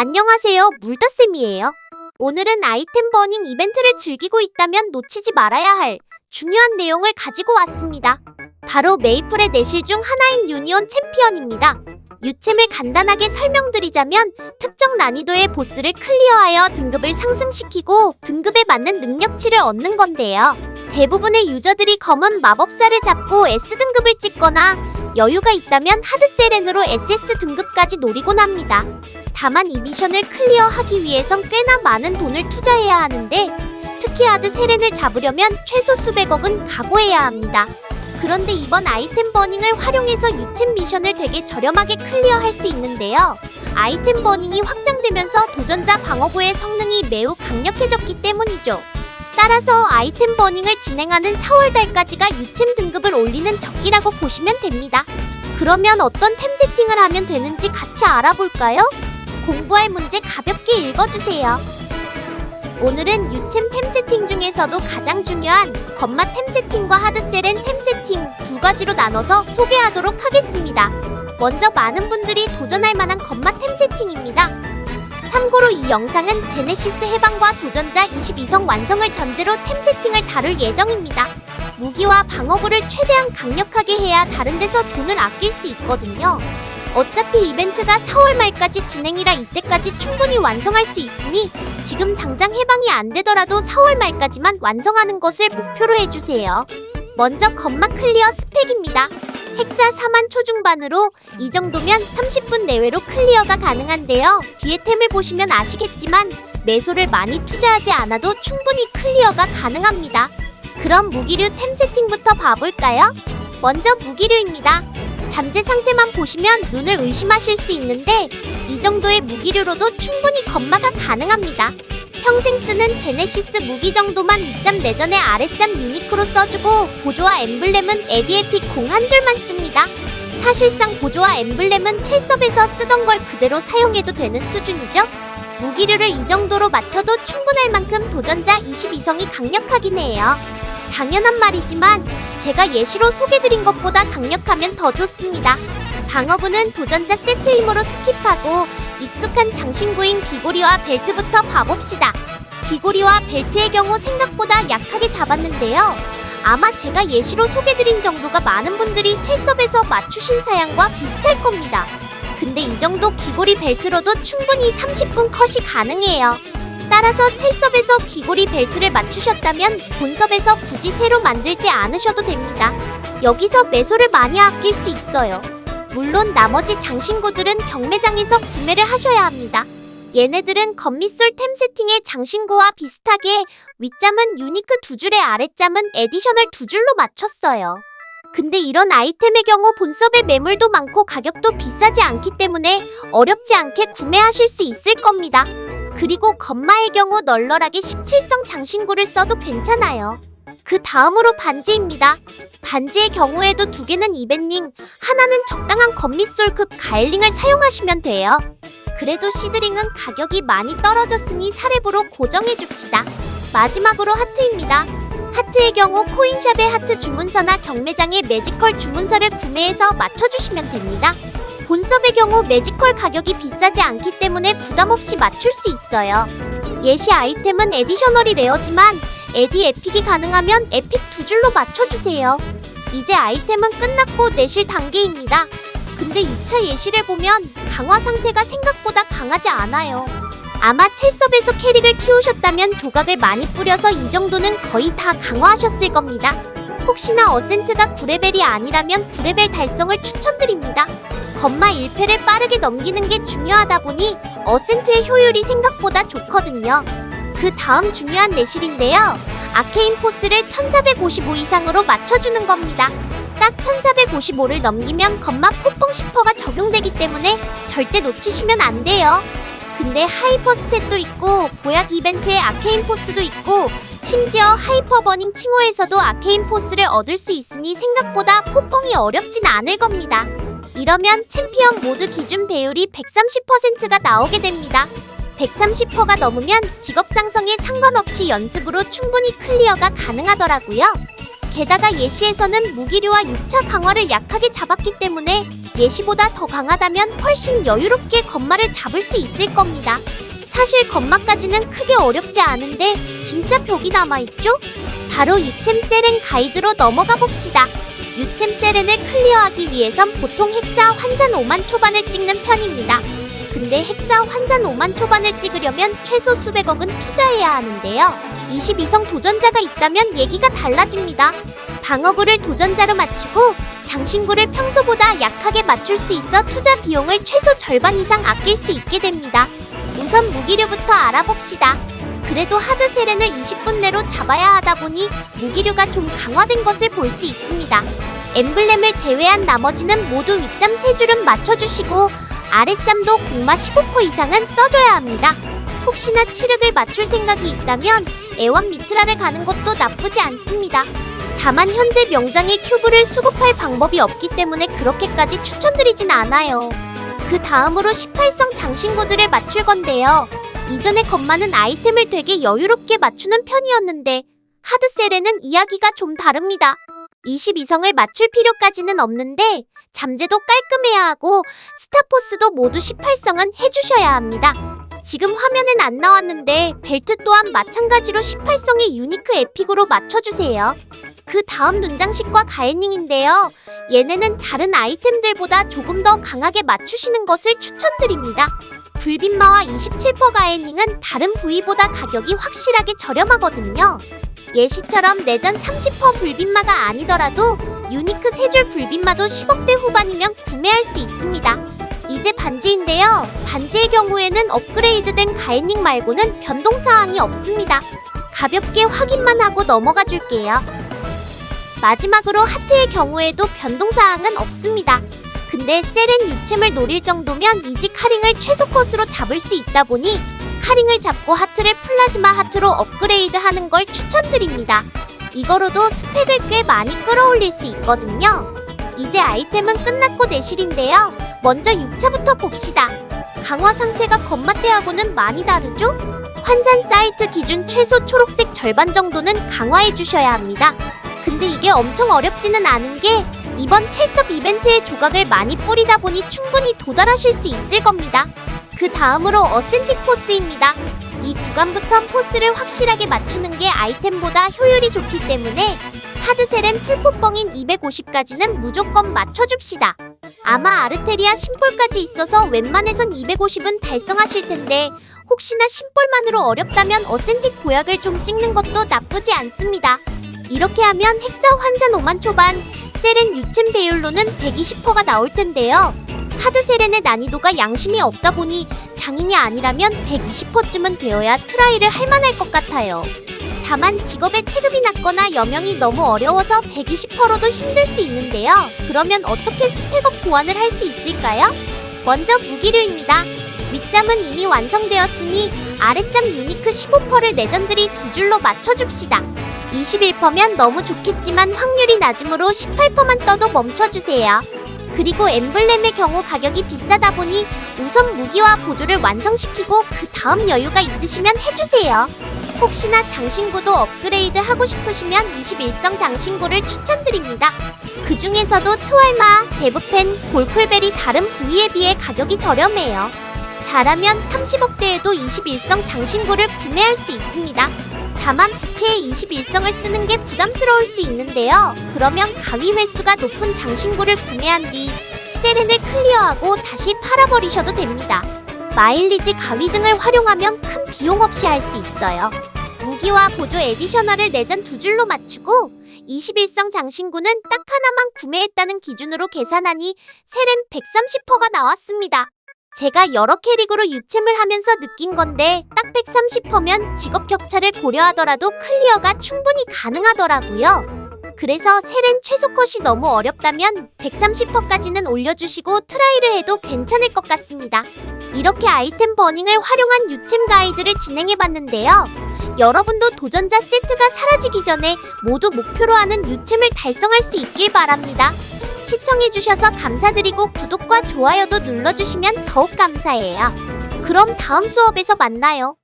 안녕하세요, 물더쌤이에요. 오늘은 아이템 버닝 이벤트를 즐기고 있다면 놓치지 말아야 할 중요한 내용을 가지고 왔습니다. 바로 메이플의 내실 중 하나인 유니온 챔피언입니다. 유챔을 간단하게 설명드리자면 특정 난이도의 보스를 클리어하여 등급을 상승시키고 등급에 맞는 능력치를 얻는 건데요. 대부분의 유저들이 검은 마법사를 잡고 S등급을 찍거나 여유가 있다면 하드세렌으로 SS 등급까지 노리곤 합니다. 다만 이 미션을 클리어하기 위해선 꽤나 많은 돈을 투자해야 하는데 특히 하드 세렌을 잡으려면 최소 수백억은 각오해야 합니다. 그런데 이번 아이템 버닝을 활용해서 유챔 미션을 되게 저렴하게 클리어할 수 있는데요. 아이템 버닝이 확장되면서 도전자 방어구의 성능이 매우 강력해졌기 때문이죠. 따라서 아이템 버닝을 진행하는 4월달까지가 유챔 등급을 올리는 적기라고 보시면 됩니다. 그러면 어떤 템 세팅을 하면 되는지 같이 알아볼까요? 공부할 문제 가볍게 읽어주세요. 오늘은 유챔 템 세팅 중에서도 가장 중요한 건마 템 세팅과 하드셀엔 템 세팅 두 가지로 나눠서 소개하도록 하겠습니다. 먼저 많은 분들이 도전할 만한 건마 템 세팅입니다. 참고로 이 영상은 제네시스 해방과 도전자 22성 완성을 전제로 템 세팅을 다룰 예정입니다. 무기와 방어구를 최대한 강력하게 해야 다른 데서 돈을 아낄 수 있거든요. 어차피 이벤트가 4월 말까지 진행이라 이때까지 충분히 완성할 수 있으니 지금 당장 해방이 안 되더라도 4월 말까지만 완성하는 것을 목표로 해주세요. 먼저 건마 클리어 스펙입니다. 헥사 4만 초중반으로 이 정도면 30분 내외로 클리어가 가능한데요. 뒤에 템을 보시면 아시겠지만 매소를 많이 투자하지 않아도 충분히 클리어가 가능합니다. 그럼 무기류 템 세팅부터 봐볼까요? 먼저 무기류입니다. 잠재 상태만 보시면 눈을 의심하실 수 있는데 이 정도의 무기류로도 충분히 건마가 가능합니다. 평생 쓰는 제네시스 무기 정도만 윗잠 내전에 아랫잠 유니크로 써주고 보조와 엠블렘은 에디에픽 공 한 줄만 씁니다. 사실상 보조와 엠블렘은 첼섭에서 쓰던 걸 그대로 사용해도 되는 수준이죠. 무기류를 이 정도로 맞춰도 충분할 만큼 도전자 22성이 강력하긴 해요. 당연한 말이지만 제가 예시로 소개드린 것보다 강력하면 더 좋습니다. 방어구는 도전자 세트 힘으로 스킵하고 익숙한 장신구인 귀고리와 벨트부터 봐봅시다. 귀고리와 벨트의 경우 생각보다 약하게 잡았는데요. 아마 제가 예시로 소개드린 정도가 많은 분들이 첼섭에서 맞추신 사양과 비슷할 겁니다. 근데 이 정도 귀고리 벨트로도 충분히 30분 컷이 가능해요. 따라서 첼섭에서 귀고리 벨트를 맞추셨다면 본섭에서 굳이 새로 만들지 않으셔도 됩니다. 여기서 매소를 많이 아낄 수 있어요. 물론 나머지 장신구들은 경매장에서 구매를 하셔야 합니다. 얘네들은 건미솔 템 세팅의 장신구와 비슷하게 윗잠은 유니크 두 줄에 아랫잠은 에디셔널 두 줄로 맞췄어요. 근데 이런 아이템의 경우 본섭의 매물도 많고 가격도 비싸지 않기 때문에 어렵지 않게 구매하실 수 있을 겁니다. 그리고 건마의 경우 널널하게 17성 장신구를 써도 괜찮아요. 그 다음으로 반지입니다. 반지의 경우에도 두 개는 이벤링, 하나는 적당한 건미솔급 가일링을 사용하시면 돼요. 그래도 시드링은 가격이 많이 떨어졌으니 사례부로 고정해 줍시다. 마지막으로 하트입니다. 하트의 경우 코인샵의 하트 주문서나 경매장의 매지컬 주문서를 구매해서 맞춰주시면 됩니다. 본섭의 경우 매지컬 가격이 비싸지 않기 때문에 부담 없이 맞출 수 있어요. 예시 아이템은 에디셔널이 레어지만 에디 에픽이 가능하면 에픽 두 줄로 맞춰주세요. 이제 아이템은 끝났고 내실 단계입니다. 근데 2차 예시를 보면 강화 상태가 생각보다 강하지 않아요. 아마 첼섭에서 캐릭을 키우셨다면 조각을 많이 뿌려서 이 정도는 거의 다 강화하셨을 겁니다. 혹시나 어센트가 9레벨이 아니라면 9레벨 달성을 추천드립니다. 건마 1패를 빠르게 넘기는 게 중요하다 보니 어센트의 효율이 생각보다 좋거든요. 그 다음 중요한 내실인데요. 아케인 포스를 1455 이상으로 맞춰주는 겁니다. 딱 1455를 넘기면 건마 폭풍 10%가 적용되기 때문에 절대 놓치시면 안 돼요. 근데 하이퍼 스탯도 있고 보약 이벤트에 아케인 포스도 있고 심지어 하이퍼 버닝 칭호에서도 아케인 포스를 얻을 수 있으니 생각보다 폭풍이 어렵진 않을 겁니다. 이러면 챔피언 모드 기준 배율이 130%가 나오게 됩니다. 130%가 넘으면 직업 상성에 상관없이 연습으로 충분히 클리어가 가능하더라고요. 게다가 예시에서는 무기류와 6차 강화를 약하게 잡았기 때문에 예시보다 더 강하다면 훨씬 여유롭게 건마를 잡을 수 있을 겁니다. 사실 건마까지는 크게 어렵지 않은데 진짜 벽이 남아있죠? 바로 유챔 세렌 가이드로 넘어가 봅시다. 유챔 세렌을 클리어하기 위해선 보통 헥사 환산 5만 초반을 찍는 편입니다. 근데 헥사 환산 5만 초반을 찍으려면 최소 수백억은 투자해야 하는데요. 22성 도전자가 있다면 얘기가 달라집니다. 방어구를 도전자로 맞추고 장신구를 평소보다 약하게 맞출 수 있어 투자 비용을 최소 절반 이상 아낄 수 있게 됩니다. 우선 무기류부터 알아봅시다. 그래도 하드 세렌을 20분 내로 잡아야 하다 보니 무기류가 좀 강화된 것을 볼 수 있습니다. 엠블렘을 제외한 나머지는 모두 윗점 3줄은 맞춰주시고 아랫점도 공마 15% 이상은 써줘야 합니다. 혹시나 칠흑을 맞출 생각이 있다면 애완 미트라를 가는 것도 나쁘지 않습니다. 다만 현재 명장의 큐브를 수급할 방법이 없기 때문에 그렇게까지 추천드리진 않아요. 그 다음으로 18성 장신구들을 맞출 건데요. 이전의 것만은 아이템을 되게 여유롭게 맞추는 편이었는데 하드셀에는 이야기가 좀 다릅니다. 22성을 맞출 필요까지는 없는데 잠재도 깔끔해야 하고 스타포스도 모두 18성은 해주셔야 합니다. 지금 화면엔 안 나왔는데 벨트 또한 마찬가지로 18성의 유니크 에픽으로 맞춰주세요. 그 다음 눈장식과 가엔닝인데요. 얘네는 다른 아이템들보다 조금 더 강하게 맞추시는 것을 추천드립니다. 불빛마와 27% 가엔닝은 다른 부위보다 가격이 확실하게 저렴하거든요. 예시처럼 내전 30% 불빛마가 아니더라도 유니크 세 줄 불빛마도 10억대 후반이면 구매할 수 있습니다. 이제 반지인데요. 반지의 경우에는 업그레이드된 가엔닝 말고는 변동사항이 없습니다. 가볍게 확인만 하고 넘어가 줄게요. 마지막으로 하트의 경우에도 변동사항은 없습니다. 근데 세렌 유챔을 노릴 정도면 이지 카링을 최소 컷으로 잡을 수 있다 보니 카링을 잡고 하트를 플라즈마 하트로 업그레이드 하는 걸 추천드립니다. 이거로도 스펙을 꽤 많이 끌어올릴 수 있거든요. 이제 아이템은 끝났고 내실인데요. 먼저 6차부터 봅시다. 강화 상태가 건마대하고는 많이 다르죠? 환산 사이트 기준 최소 초록색 절반 정도는 강화해 주셔야 합니다. 근데 이게 엄청 어렵지는 않은 게 이번 첼섭 이벤트의 조각을 많이 뿌리다 보니 충분히 도달하실 수 있을 겁니다. 그 다음으로 어센틱 포스입니다. 이 구간부터 포스를 확실하게 맞추는 게 아이템보다 효율이 좋기 때문에 하드셀은 풀포뻥인 250까지는 무조건 맞춰줍시다. 아마 아르테리아 심볼까지 있어서 웬만해선 250은 달성하실 텐데 혹시나 심볼만으로 어렵다면 어센틱 보약을 좀 찍는 것도 나쁘지 않습니다. 이렇게 하면 헥사 환산 5만 초반, 세렌 유챔 배율로는 120%가 나올 텐데요. 하드 세렌의 난이도가 양심이 없다 보니 장인이 아니라면 120%쯤은 되어야 트라이를 할 만할 것 같아요. 다만 직업의 체급이 낮거나 여명이 너무 어려워서 120%도 힘들 수 있는데요. 그러면 어떻게 스펙업 보완을 할 수 있을까요? 먼저 무기류입니다. 윗점은 이미 완성되었으니 아랫점 유니크 15%를 레전드리 두 줄로 맞춰줍시다. 21%면 너무 좋겠지만 확률이 낮으므로 18%만 떠도 멈춰주세요. 그리고 엠블렘의 경우 가격이 비싸다 보니 우선 무기와 보조를 완성시키고 그 다음 여유가 있으시면 해주세요. 혹시나 장신구도 업그레이드 하고 싶으시면 21성 장신구를 추천드립니다. 그 중에서도 트월마, 데브펜, 골클벨이 다른 부위에 비해 가격이 저렴해요. 잘하면 30억대에도 21성 장신구를 구매할 수 있습니다. 다만 부캐에 21성을 쓰는 게 부담스러울 수 있는데요. 그러면 가위 횟수가 높은 장신구를 구매한 뒤 세렌을 클리어하고 다시 팔아버리셔도 됩니다. 마일리지 가위 등을 활용하면 큰 비용 없이 할 수 있어요. 무기와 보조 에디셔널을 내전 두 줄로 맞추고 21성 장신구는 딱 하나만 구매했다는 기준으로 계산하니 세렌 130%가 나왔습니다. 제가 여러 캐릭으로 유챔을 하면서 느낀 건데 딱 130%면 직업 격차를 고려하더라도 클리어가 충분히 가능하더라고요. 그래서 세렌 최소 컷이 너무 어렵다면 130%까지는 올려주시고 트라이를 해도 괜찮을 것 같습니다. 이렇게 아이템 버닝을 활용한 유챔 가이드를 진행해봤는데요. 여러분도 도전자 세트가 사라지기 전에 모두 목표로 하는 유챔을 달성할 수 있길 바랍니다. 시청해주셔서 감사드리고 구독과 좋아요도 눌러주시면 더욱 감사해요. 그럼 다음 수업에서 만나요.